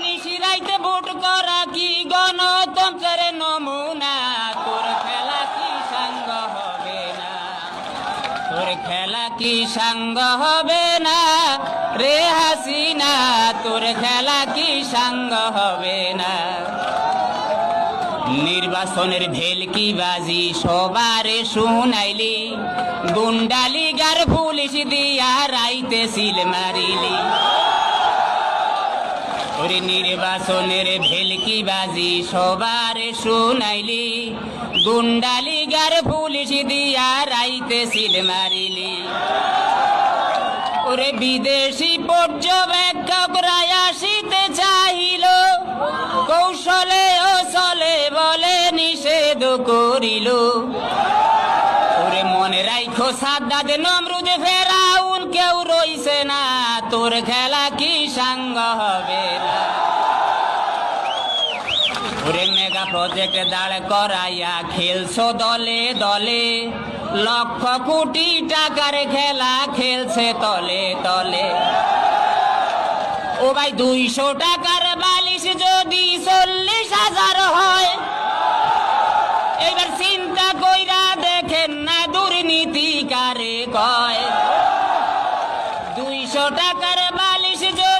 নিশিরাইতে ভোট করা কি গণতন্ত্রের নমুনা? তোর খেলা কি সাঙ্গ হবে না? তোর খেলা কি সাঙ্গ হবে না? রে হাসিনা, তোর খেলা কি সাঙ্গ হবে না? নির্বাচনের ভেলকি বাজি? সবারে শুনাইলি। গুন্ডালি গার পুলিশ দিয়া রাইতে সিল মারিলি। ওরে নির্বাচনের ভেলকি বাজি সবারে শুনাইলি। গুন্ডালি গার পুলিশ দিয়া রাইতে সিল মারিলি। ওরে বিদেশি পর্যবেক্ষকরা আসিতে চাহিল। কৌশলে ও চলে বলে নিষেধ করিল। ওরে মনে রাইখো সাদ্দাদ নমরুদে ফেরাউন, কেউ রইছে না। তোর খেলা কি সাঙ্গ হবে প্রজেক্ট দাঁড় করাইয়া খেলছো দলে দলে। লক্ষ কোটি টাকার খেলা খেলছে তলে তলে। ও ভাই, দুইশো টাকার বালিশ যদি চল্লিশ হাজার হয়, এবার চিন্তা কইরা দেখেন না দুর্নীতি কারে কয়। দুইশো টাকার বালিশ যদি